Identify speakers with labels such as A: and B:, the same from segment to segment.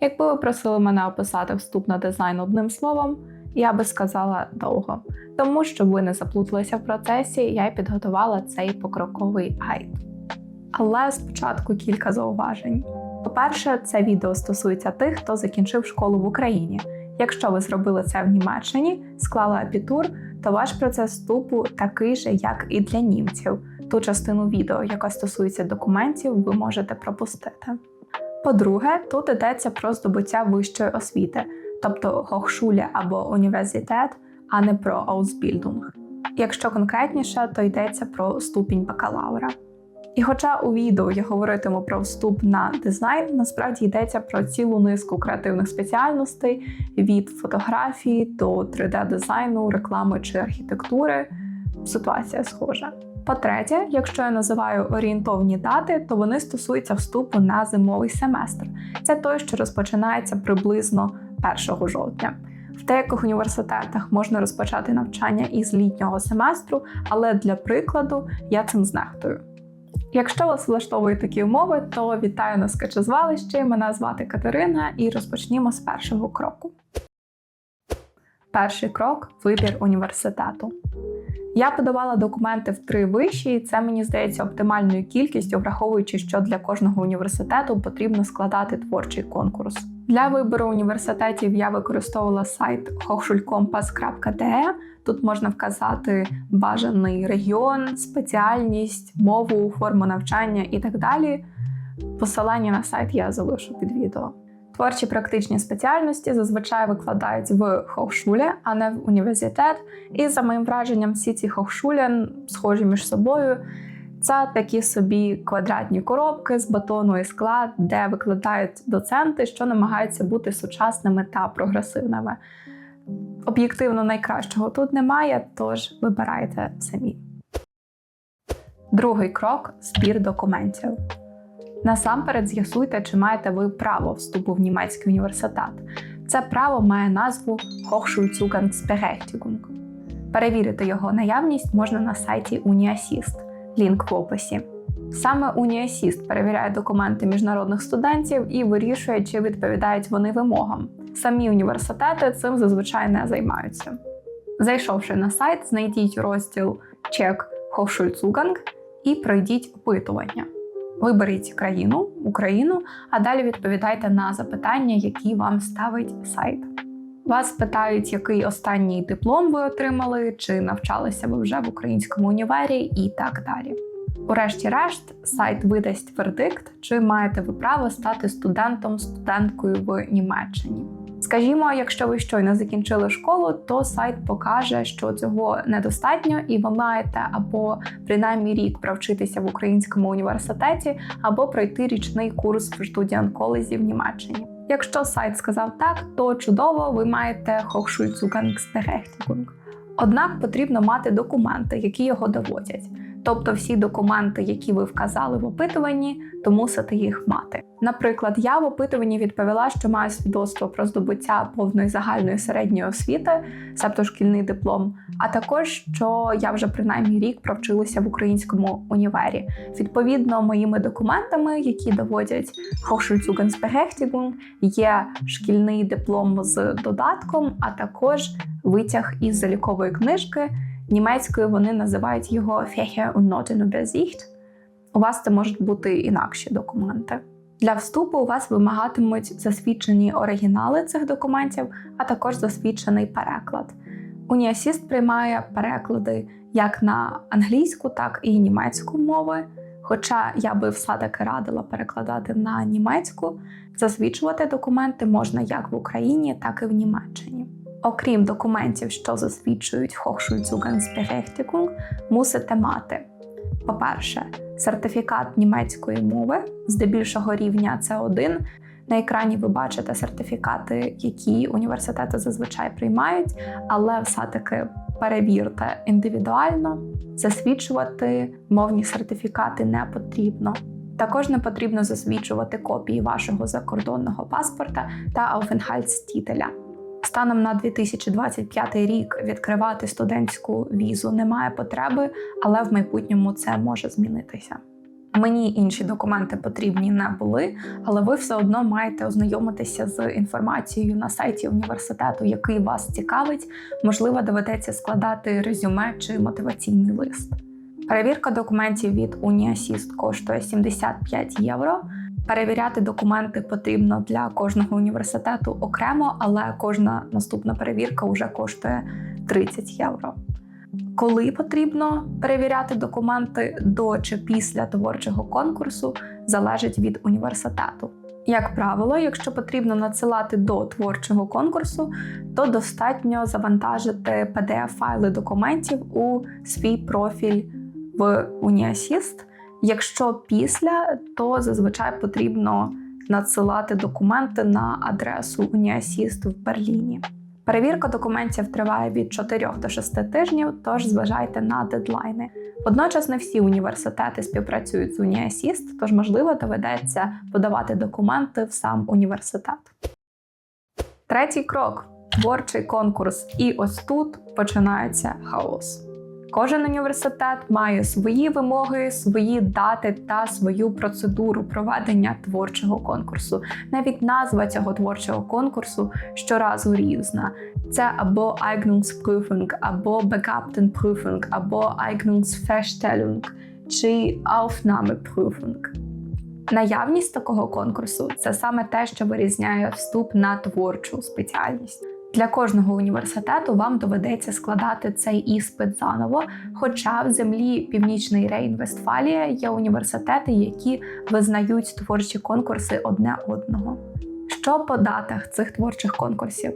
A: Якби ви просили мене описати вступ на дизайн одним словом, я би сказала довго. Тому, щоб ви не заплуталися в процесі, я й підготувала цей покроковий гайд. Але спочатку кілька зауважень. По-перше, це відео стосується тих, хто закінчив школу в Україні. Якщо ви зробили це в Німеччині, склали апітур, то ваш процес вступу такий же, як і для німців. Ту частину відео, яка стосується документів, ви можете пропустити. По-друге, тут йдеться про здобуття вищої освіти, тобто Hochschule або університет, а не про Ausbildung. Якщо конкретніше, то йдеться про ступінь бакалавра. І хоча у відео я говоритиму про вступ на дизайн, насправді йдеться про цілу низку креативних спеціальностей від фотографії до 3D-дизайну, реклами чи архітектури. Ситуація схожа. По-третє, якщо я називаю орієнтовні дати, то вони стосуються вступу на зимовий семестр. Це той, що розпочинається приблизно 1 жовтня. В деяких університетах можна розпочати навчання із літнього семестру, але для прикладу я цим знехтую. Якщо вас влаштовують такі умови, то вітаю на скачезвалищі. Мене звати Катерина і розпочнімо з першого кроку. Перший крок вибір університету. Я подавала документи в три виші, і це мені здається оптимальною кількістю, враховуючи, що для кожного університету потрібно складати творчий конкурс. Для вибору університетів я використовувала сайт hochschulkompass.de. Тут можна вказати бажаний регіон, спеціальність, мову, форму навчання і так далі. Посилання на сайт я залишу під відео. Творчі практичні спеціальності зазвичай викладають в Hochschule, а не в університет. І за моїм враженням, всі ці Hochschulen схожі між собою. Це такі собі квадратні коробки з бетону і скла, де викладають доценти, що намагаються бути сучасними та прогресивними. Об'єктивно найкращого тут немає, тож вибирайте самі. Другий крок збір документів. Насамперед з'ясуйте, чи маєте ви право вступу в німецький університет. Це право має назву Hochschulzugangsberechtigung. Перевірити його наявність можна на сайті Uniassist, лінк в описі. Саме Uniassist перевіряє документи міжнародних студентів і вирішує, чи відповідають вони вимогам. Самі університети цим зазвичай не займаються. Зайшовши на сайт, знайдіть розділ Check Hochschulzugang і пройдіть опитування. Виберіть країну, Україну, а далі відповідайте на запитання, які вам ставить сайт. Вас питають, який останній диплом ви отримали, чи навчалися ви вже в українському універі, і так далі. Урешті-решт, сайт видасть вердикт, чи маєте ви право стати студентом студенткою в Німеччині. Скажімо, якщо ви щойно закінчили школу, то сайт покаже, що цього недостатньо, і ви маєте або принаймні рік провчитися в українському університеті, або пройти річний курс в студіанколезі в Німеччині. Якщо сайт сказав так, то чудово, ви маєте Hochschulzugangsberechtigung. Однак потрібно мати документи, які його доводять. Тобто всі документи, які ви вказали в опитуванні, то мусите їх мати. Наприклад, я в опитуванні відповіла, що маю свідоцтво про здобуття повної загальної середньої освіти, себто шкільний диплом, а також що я вже принаймні рік провчилася в українському універі. Відповідно, моїми документами, які доводять Hochschulzugangsberechtigung, є шкільний диплом з додатком, а також витяг із залікової книжки. Німецькою вони називають його Fächer und Notenübersicht. У вас це можуть бути інакші документи. Для вступу у вас вимагатимуть засвідчені оригінали цих документів, а також засвідчений переклад. Уніасіст приймає переклади як на англійську, так і німецьку мови. Хоча я би все-таки радила перекладати на німецьку, засвідчувати документи можна як в Україні, так і в Німеччині. Окрім документів, що засвідчують Hochschulzugangsberechtigung, мусите мати, по-перше, сертифікат німецької мови, здебільшого рівня С1. На екрані ви бачите сертифікати, які університети зазвичай приймають, але все-таки перевірте індивідуально, засвідчувати мовні сертифікати не потрібно. Також не потрібно засвідчувати копії вашого закордонного паспорта та Aufenthaltstitel. Станом на 2025 рік відкривати студентську візу немає потреби, але в майбутньому це може змінитися. Мені інші документи потрібні не були, але ви все одно маєте ознайомитися з інформацією на сайті університету, який вас цікавить. Можливо, доведеться складати резюме чи мотиваційний лист. Перевірка документів від Uniassist коштує 75 євро. Перевіряти документи потрібно для кожного університету окремо, але кожна наступна перевірка вже коштує 30 євро. Коли потрібно перевіряти документи до чи після творчого конкурсу, залежить від університету. Як правило, якщо потрібно надсилати до творчого конкурсу, то достатньо завантажити PDF-файли документів у свій профіль в Uniassist. Якщо після, то зазвичай потрібно надсилати документи на адресу Uniassist в Берліні. Перевірка документів триває від 4 до 6 тижнів, тож зважайте на дедлайни. Водночас не всі університети співпрацюють з Uniassist, тож можливо доведеться подавати документи в сам університет. Третій крок творчий конкурс. І ось тут починається хаос. Кожен університет має свої вимоги, свої дати та свою процедуру проведення творчого конкурсу. Навіть назва цього творчого конкурсу щоразу різна. Це або Eignungsprüfung, або Begabtenprüfung, або Eignungsfeststellung чи Aufnahmeprüfung. Наявність такого конкурсу це саме те, що вирізняє вступ на творчу спеціальність. Для кожного університету вам доведеться складати цей іспит заново. Хоча в землі Північний Рейн-Вестфалія є університети, які визнають творчі конкурси одне одного. Що по датах цих творчих конкурсів?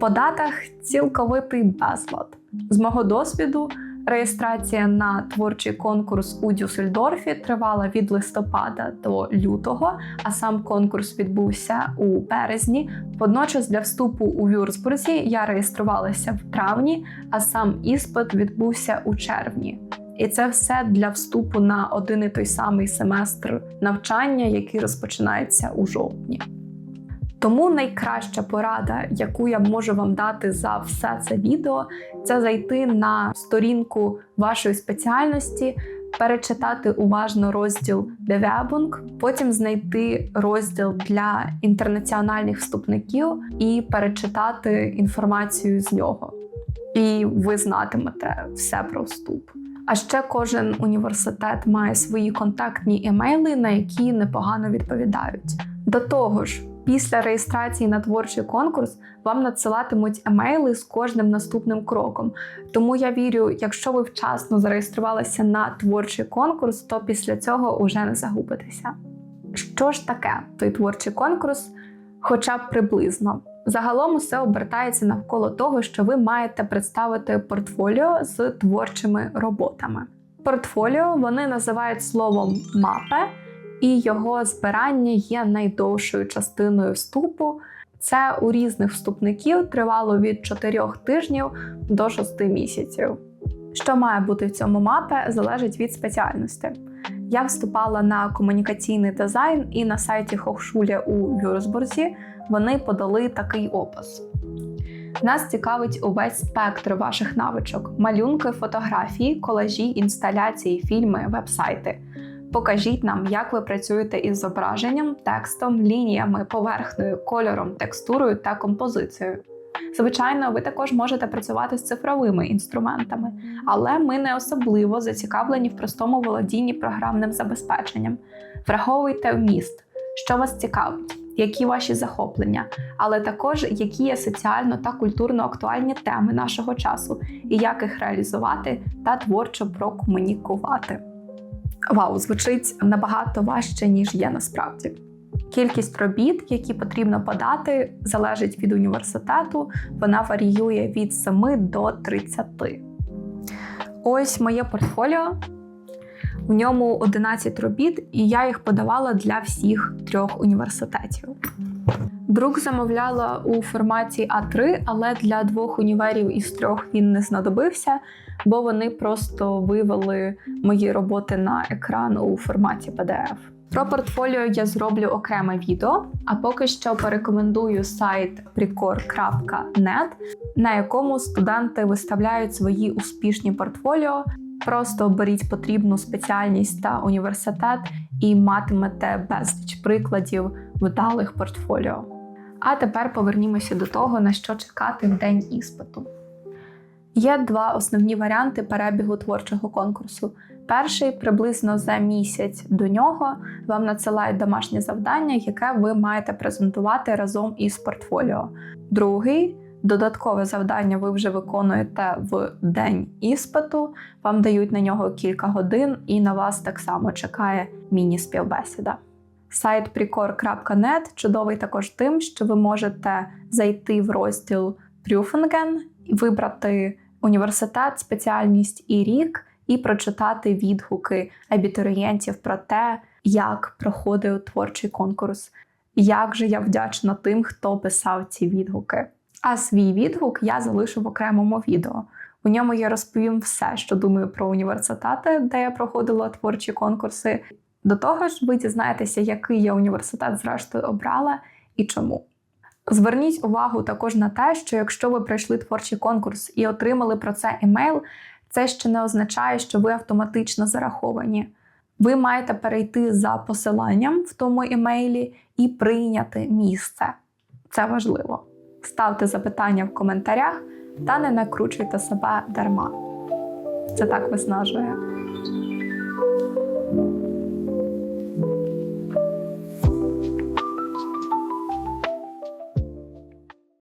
A: По датах цілковитий безлад. З мого досвіду, реєстрація на творчий конкурс у Дюссельдорфі тривала від листопада до лютого, а сам конкурс відбувся у березні. Водночас для вступу у Вюрсбурзі я реєструвалася в травні, а сам іспит відбувся у червні. І це все для вступу на один і той самий семестр навчання, який розпочинається у жовтні. Тому найкраща порада, яку я можу вам дати за все це відео, це зайти на сторінку вашої спеціальності, перечитати уважно розділ Bewerbung, потім знайти розділ для інтернаціональних вступників і перечитати інформацію з нього. І ви знатимете все про вступ. А ще кожен університет має свої контактні емейли, на які непогано відповідають. До того ж, після реєстрації на творчий конкурс вам надсилатимуть емейли з кожним наступним кроком. Тому я вірю, якщо ви вчасно зареєструвалися на творчий конкурс, то після цього уже не загубитеся. Що ж таке той творчий конкурс? Хоча б приблизно. Загалом усе обертається навколо того, що ви маєте представити портфоліо з творчими роботами. Портфоліо вони називають словом мапе, і його збирання є найдовшою частиною вступу. Це у різних вступників тривало від 4 тижнів до 6 місяців. Що має бути в цьому мапе, залежить від спеціальності. Я вступала на комунікаційний дизайн, і на сайті Хохшуля у Вюрсбурзі вони подали такий опис. Нас цікавить увесь спектр ваших навичок: малюнки, фотографії, колажі, інсталяції, фільми, вебсайти. Покажіть нам, як ви працюєте із зображенням, текстом, лініями, поверхнею, кольором, текстурою та композицією. Звичайно, ви також можете працювати з цифровими інструментами, але ми не особливо зацікавлені в простому володінні програмним забезпеченням. Враховуйте вміст, що вас цікавить, які ваші захоплення, але також які є соціально та культурно актуальні теми нашого часу, і як їх реалізувати та творчо прокомунікувати. Вау, звучить набагато важче, ніж є насправді. Кількість робіт, які потрібно подати, залежить від університету. Вона варіює від 7 до 30. Ось моє портфоліо. В ньому 11 робіт, і я їх подавала для всіх трьох університетів. Друк замовляла у форматі А3, але для двох універів із трьох він не знадобився, бо вони просто вивели мої роботи на екран у форматі PDF. Про портфоліо я зроблю окреме відео, а поки що порекомендую сайт precor.net, на якому студенти виставляють свої успішні портфоліо Просто оберіть потрібну спеціальність та університет і матимете безліч прикладів вдалих портфоліо. А тепер повернімося до того, на що чекати в день іспиту. Є два основні варіанти перебігу творчого конкурсу. Перший приблизно за місяць до нього вам надсилають домашнє завдання, яке ви маєте презентувати разом із портфоліо. Другий додаткове завдання ви вже виконуєте в день іспиту, вам дають на нього кілька годин, і на вас так само чекає міні-співбесіда. Сайт precor.net чудовий також тим, що ви можете зайти в розділ Prüfungen, вибрати університет, спеціальність і рік, і прочитати відгуки абітурієнтів про те, як проходив творчий конкурс. Як же я вдячна тим, хто писав ці відгуки. А свій відгук я залишу в окремому відео. У ньому я розповім все, що думаю про університети, де я проходила творчі конкурси. До того ж, ви дізнаєтеся, який я університет зрештою обрала і чому. Зверніть увагу також на те, що якщо ви пройшли творчий конкурс і отримали про це емейл, це ще не означає, що ви автоматично зараховані. Ви маєте перейти за посиланням в тому емейлі і прийняти місце. Це важливо. Ставте запитання в коментарях та не накручуйте себе дарма. Це так виснажує.